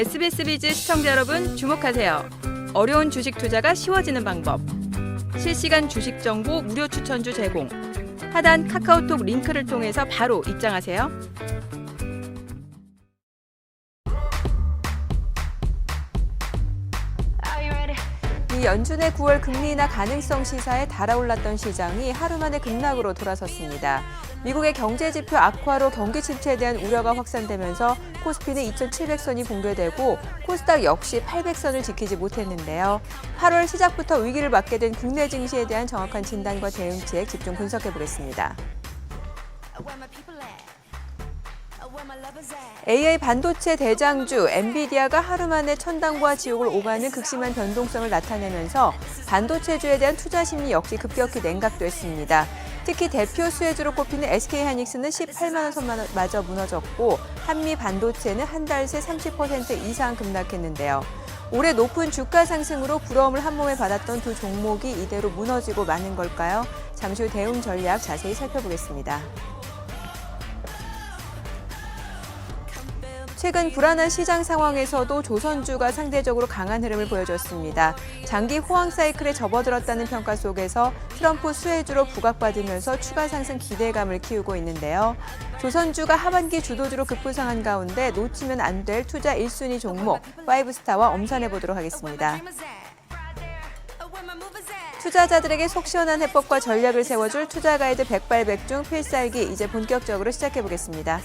SBS 비즈 시청자 여러분 주목하세요. 어려운 주식 투자가 쉬워지는 방법. 실시간 주식 정보 무료 추천주 제공. 하단 카카오톡 링크를 통해서 바로 입장하세요. 이 연준의 9월 금리 인하 가능성 시사에 달아올랐던 시장이 하루 만에 급락으로 돌아섰습니다. 미국의 경제 지표 악화로 경기 침체에 대한 우려가 확산되면서 코스피는 2,700선이 붕괴되고 코스닥 역시 800선을 지키지 못했는데요. 8월 시작부터 위기를 맞게 된 국내 증시에 대한 정확한 진단과 대응책 집중 분석해 보겠습니다. AI 반도체 대장주 엔비디아가 하루 만에 천당과 지옥을 오가는 극심한 변동성을 나타내면서 반도체주에 대한 투자 심리 역시 급격히 냉각됐습니다. 특히 대표 수혜주로 꼽히는 SK하이닉스는 18만 원 선마저 무너졌고 한미 반도체는 한 달 새 30% 이상 급락했는데요. 올해 높은 주가 상승으로 부러움을 한몸에 받았던 두 종목이 이대로 무너지고 마는 걸까요? 잠시 후 대응 전략 자세히 살펴보겠습니다. 최근 불안한 시장 상황에서도 조선주가 상대적으로 강한 흐름을 보여줬습니다. 장기 호황 사이클에 접어들었다는 평가 속에서 트럼프 수혜주로 부각받으면서 추가 상승 기대감을 키우고 있는데요. 조선주가 하반기 주도주로 급부상한 가운데 놓치면 안 될 투자 1순위 종목 5스타와 엄선해 보도록 하겠습니다. 투자자들에게 속 시원한 해법과 전략을 세워줄 투자 가이드 백발백중 필살기 이제 본격적으로 시작해 보겠습니다.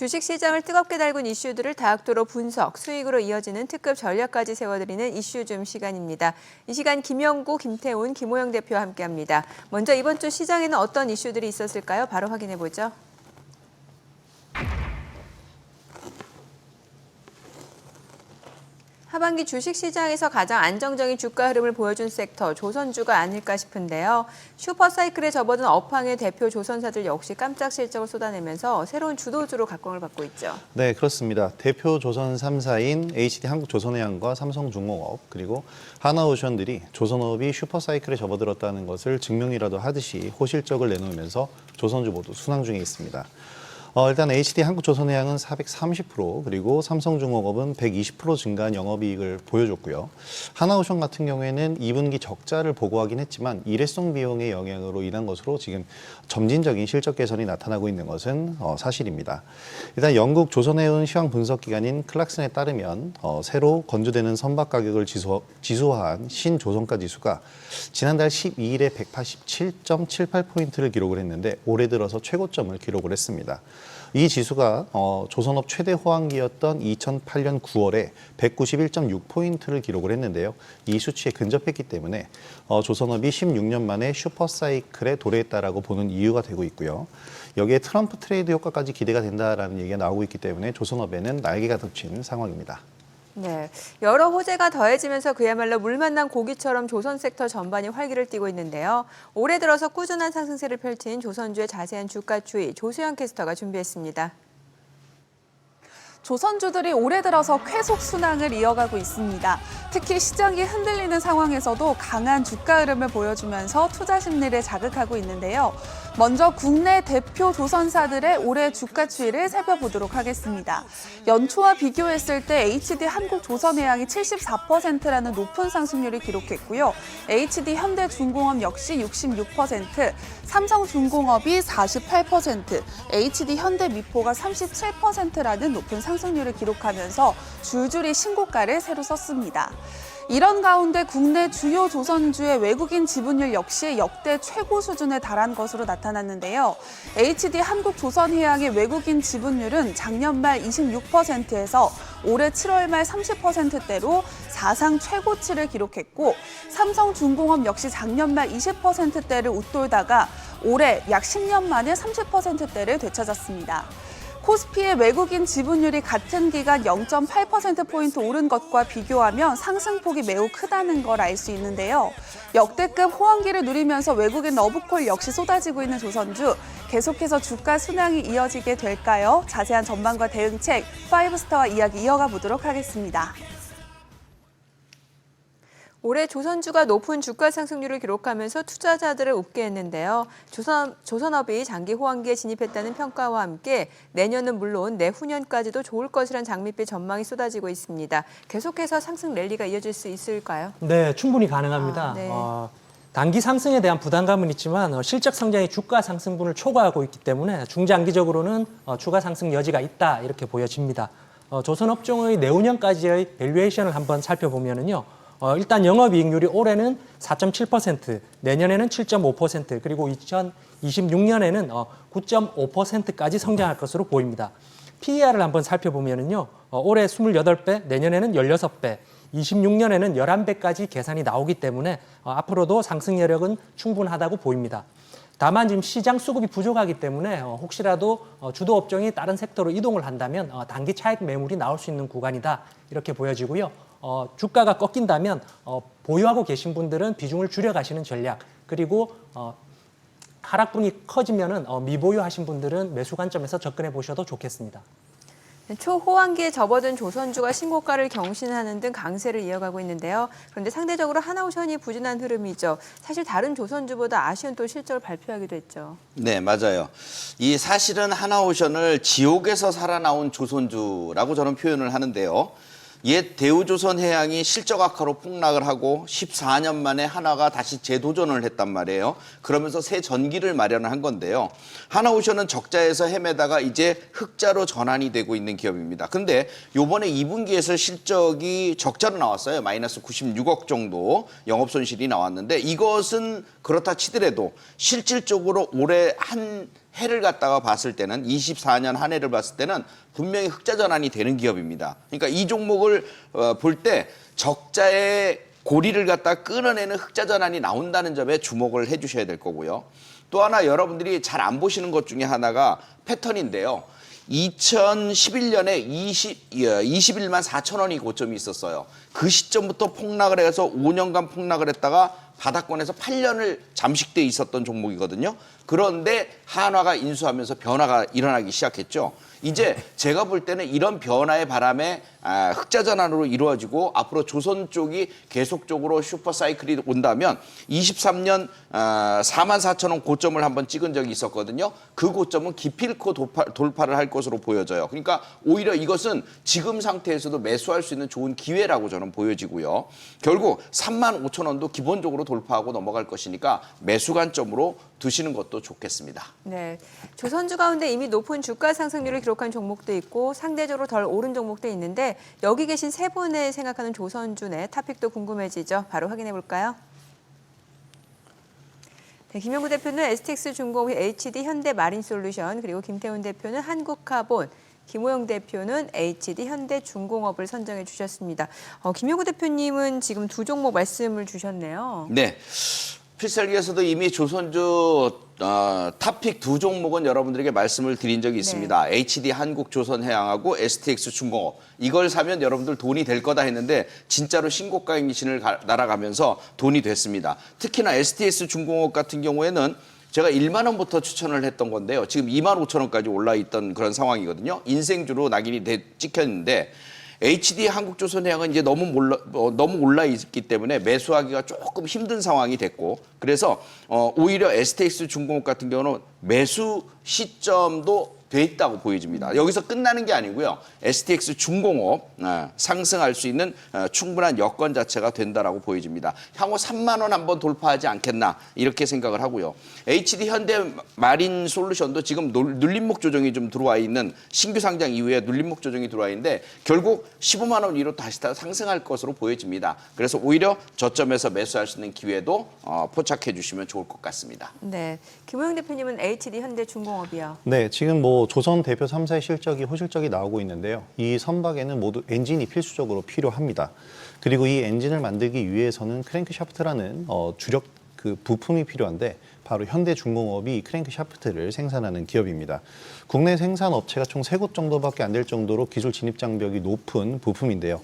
주식 시장을 뜨겁게 달군 이슈들을 다학도로 분석, 수익으로 이어지는 특급 전략까지 세워드리는 이슈줌 시간입니다. 이 시간 김영구, 김태훈, 김호영 대표와 함께합니다. 먼저 이번 주 시장에는 어떤 이슈들이 있었을까요? 바로 확인해 보죠. 하반기 주식 시장에서 가장 안정적인 주가 흐름을 보여준 섹터 조선주가 아닐까 싶은데요. 슈퍼사이클에 접어든 업황의 대표 조선사들 역시 깜짝 실적을 쏟아내면서 새로운 주도주로 각광을 받고 있죠. 네, 그렇습니다. 대표 조선 3사인 HD 한국조선해양과 삼성중공업 그리고 하나오션들이 조선업이 슈퍼사이클에 접어들었다는 것을 증명이라도 하듯이 호실적을 내놓으면서 조선주 모두 순항 중에 있습니다. 어, 일단 HD 한국조선해양은 430% 그리고 삼성중공업은 120% 증가한 영업이익을 보여줬고요. 하나오션 같은 경우에는 2분기 적자를 보고하긴 했지만 일회성 비용의 영향으로 인한 것으로 지금 점진적인 실적 개선이 나타나고 있는 것은 어, 사실입니다. 일단 영국 조선해운 시황 분석 기관인 클락슨에 따르면 어, 새로 건조되는 선박 가격을 지수, 지수화한 신조선가 지수가 지난달 12일에 187.78포인트를 기록을 했는데 올해 들어서 최고점을 기록을 했습니다. 이 지수가 어, 조선업 최대 호황기였던 2008년 9월에 191.6포인트를 기록을 했는데요. 이 수치에 근접했기 때문에 어, 조선업이 16년 만에 슈퍼사이클에 도래했다라고 보는 이유가 되고 있고요. 여기에 트럼프 트레이드 효과까지 기대가 된다라는 얘기가 나오고 있기 때문에 조선업에는 날개가 덮친 상황입니다. 네, 여러 호재가 더해지면서 그야말로 물 만난 고기처럼 조선 섹터 전반이 활기를 띠고 있는데요. 올해 들어서 꾸준한 상승세를 펼친 조선주의 자세한 주가 추이 조수영 캐스터가 준비했습니다. 조선주들이 올해 들어서 쾌속 순항을 이어가고 있습니다. 특히 시장이 흔들리는 상황에서도 강한 주가 흐름을 보여주면서 투자 심리를 자극하고 있는데요. 먼저 국내 대표 조선사들의 올해 주가 추이를 살펴보도록 하겠습니다. 연초와 비교했을 때 HD 한국조선해양이 74%라는 높은 상승률을 기록했고요. HD 현대중공업 역시 66%, 삼성중공업이 48%, HD 현대미포가 37%라는 높은 상승률 을 기록하면서 줄줄이 신고가를 새로 썼습니다. 이런 가운데 국내 주요 조선주의 외국인 지분율 역시 역대 최고 수준에 달한 것으로 나타났는데요. HD 한국조선해양의 외국인 지분율은 작년 말 26%에서 올해 7월 말 30%대로 사상 최고치를 기록했고 삼성중공업 역시 작년 말 20%대를 웃돌다가 올해 약 10년 만에 30%대를 되찾았습니다. 코스피의 외국인 지분율이 같은 기간 0.8%포인트 오른 것과 비교하면 상승폭이 매우 크다는 걸 알 수 있는데요. 역대급 호황기를 누리면서 외국인 러브콜 역시 쏟아지고 있는 조선주. 계속해서 주가 순항이 이어지게 될까요? 자세한 전망과 대응책, 파이브스타와 이야기 이어가 보도록 하겠습니다. 올해 조선주가 높은 주가 상승률을 기록하면서 투자자들을 웃게 했는데요. 조선, 조선업이 장기 호황기에 진입했다는 평가와 함께 내년은 물론 내후년까지도 좋을 것이란 장밋빛 전망이 쏟아지고 있습니다. 계속해서 상승 랠리가 이어질 수 있을까요? 네, 충분히 가능합니다. 아, 네. 어, 단기 상승에 대한 부담감은 있지만 어, 실적 성장이 주가 상승분을 초과하고 있기 때문에 중장기적으로는 어, 추가 상승 여지가 있다 이렇게 보여집니다. 어, 조선업종의 내후년까지의 밸류에이션을 한번 살펴보면은요. 어, 일단 영업이익률이 올해는 4.7%, 내년에는 7.5%, 그리고 2026년에는 어, 9.5%까지 성장할 것으로 보입니다. PER을 한번 살펴보면은요. 어, 올해 28배, 내년에는 16배, 26년에는 11배까지 계산이 나오기 때문에 어, 앞으로도 상승 여력은 충분하다고 보입니다. 다만 지금 시장 수급이 부족하기 때문에 어, 혹시라도 어, 주도 업종이 다른 섹터로 이동을 한다면 어, 단기 차익 매물이 나올 수 있는 구간이다 이렇게 보여지고요. 어, 주가가 꺾인다면 어, 보유하고 계신 분들은 비중을 줄여가시는 전략 그리고 어, 하락분이 커지면은 어, 미보유 하신 분들은 매수 관점에서 접근해 보셔도 좋겠습니다. 초호황기에 접어든 조선주가 신고가를 경신하는 등 강세를 이어가고 있는데요. 그런데 상대적으로 하나오션이 부진한 흐름이죠. 사실 다른 조선주보다 아쉬운 또 실적을 발표하기도 했죠. 네, 맞아요. 이 사실은 하나오션을 지옥에서 살아나온 조선주라고 저는 표현을 하는데요. 옛 대우조선 해양이 실적 악화로 폭락을 하고 14년 만에 하나가 다시 재도전을 했단 말이에요. 그러면서 새 전기를 마련을 한 건데요. 하나오션은 적자에서 헤매다가 이제 흑자로 전환이 되고 있는 기업입니다. 근데 요번에 2분기에서 실적이 적자로 나왔어요. 마이너스 96억 정도 영업 손실이 나왔는데 이것은 그렇다 치더라도 실질적으로 올해 한 해를 갖다가 봤을 때는 24년 한 해를 봤을 때는 분명히 흑자 전환이 되는 기업입니다. 그러니까 이 종목을 어, 볼 때 적자의 고리를 갖다 끊어내는 흑자 전환이 나온다는 점에 주목을 해주셔야 될 거고요. 또 하나 여러분들이 잘 안 보시는 것 중에 하나가 패턴인데요. 2011년에 20, 21만 4천 원이 고점이 있었어요. 그 시점부터 폭락을 해서 5년간 폭락을 했다가 바닥권에서 8년을 잠식돼 있었던 종목이거든요. 그런데 한화가 인수하면서 변화가 일어나기 시작했죠. 이제 제가 볼 때는 이런 변화의 바람에 아, 흑자 전환으로 이루어지고 앞으로 조선 쪽이 계속적으로 슈퍼 사이클이 온다면 23년 아, 4만 4천 원 고점을 한번 찍은 적이 있었거든요. 그 고점은 기필코 돌파, 돌파를 할 것으로 보여져요. 그러니까 오히려 이것은 지금 상태에서도 매수할 수 있는 좋은 기회라고 저는 보여지고요. 결국 3만 5천 원도 기본적으로 돌파하고 넘어갈 것이니까 매수 관점으로 두시는 것도 좋겠습니다. 네, 조선주 가운데 이미 높은 주가 상승률을 기록한 종목도 있고 상대적으로 덜 오른 종목도 있는데 여기 계신 세 분의 생각하는 조선주의 타픽도 궁금해지죠. 바로 확인해 볼까요? 네, 김영구 대표는 STX 중공업 HD 현대 마린 솔루션 그리고 김태훈 대표는 한국카본 김호영 대표는 HD 현대 중공업을 선정해 주셨습니다. 어, 김영구 대표님은 지금 두 종목 말씀을 주셨네요. 네. 필살기에서도 이미 조선주 어, 탑픽 두 종목은 여러분들에게 말씀을 드린 적이 있습니다. HD 한국 조선 해양하고 STX 중공업. 이걸 사면 여러분들 돈이 될 거다 했는데 진짜로 신고가 행신을 가- 날아가면서 돈이 됐습니다. 특히나 STX 중공업 같은 경우에는 제가 1만 원부터 추천을 했던 건데요. 지금 2만 5천 원까지 올라 있던 그런 상황이거든요. 인생주로 낙인이 돼- 찍혔는데 HD 한국조선해양은 이제 너무 몰라, 어, 너무 올라 있기 때문에 매수하기가 조금 힘든 상황이 됐고 그래서 어, 오히려 STX 중공업 같은 경우는 매수 시점도 돼 있다고 보여집니다. 여기서 끝나는 게 아니고요. STX 중공업 어, 상승할 수 있는 어, 충분한 여건 자체가 된다라고 보여집니다. 향후 3만 원 한번 돌파하지 않겠나 이렇게 생각을 하고요. HD 현대 마린 솔루션도 지금 놀- 눌림목 조정이 좀 들어와 있는 신규 상장 이후에 눌림목 조정이 들어와 있는데 결국 15만 원 위로 다시 다 상승할 것으로 보여집니다. 그래서 오히려 저점에서 매수할 수 있는 기회도 어, 포착해 주시면 좋을 것 같습니다. 네. 김호영 대표님은 HD 현대 중공업이요. 네, 지금 뭐 조선 대표 3사의 실적이 호실적이 나오고 있는데요. 이 선박에는 모두 엔진이 필수적으로 필요합니다. 그리고 이 엔진을 만들기 위해서는 크랭크 샤프트라는 어, 주력 그 부품이 필요한데 바로 현대중공업이 이 크랭크 샤프트를 생산하는 기업입니다. 국내 생산 업체가 총 세 곳 정도밖에 안 될 정도로 기술 진입 장벽이 높은 부품인데요.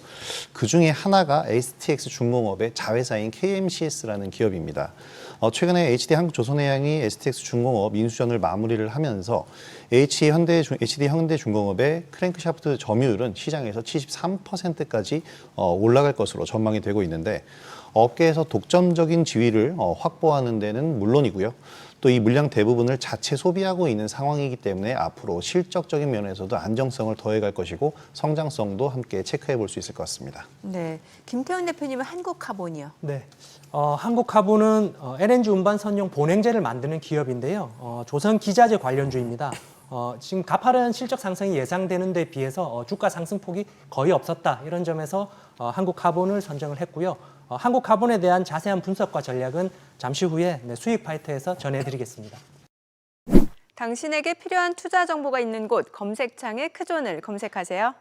그 중에 하나가 STX 중공업의 자회사인 KMCS라는 기업입니다. 어, 최근에 HD 한국조선해양이 STX 중공업 인수전을 마무리를 하면서 H 현대 중- HD 현대중공업의 크랭크 샤프트 점유율은 시장에서 73%까지 어, 올라갈 것으로 전망이 되고 있는데 업계에서 독점적인 지위를 어, 확보하는 데는 물론이고요. 또 이 물량 대부분을 자체 소비하고 있는 상황이기 때문에 앞으로 실적적인 면에서도 안정성을 더해갈 것이고 성장성도 함께 체크해 볼 수 있을 것 같습니다. 네. 김태훈 대표님은 한국카본이요. 네. 어, 한국카본은 어, LNG 운반 선용 보냉제를 만드는 기업인데요. 어, 조선 기자재 관련주입니다. 어, 지금 가파른 실적 상승이 예상되는 데 비해서 어, 주가 상승폭이 거의 없었다. 이런 점에서 어, 한국카본을 선정을 했고요. 어, 한국카본에 대한 자세한 분석과 전략은 잠시 후에 네, 수익 파이터에서 전해드리겠습니다. 당신에게 필요한 투자 정보가 있는 곳 검색창에 크존을 검색하세요.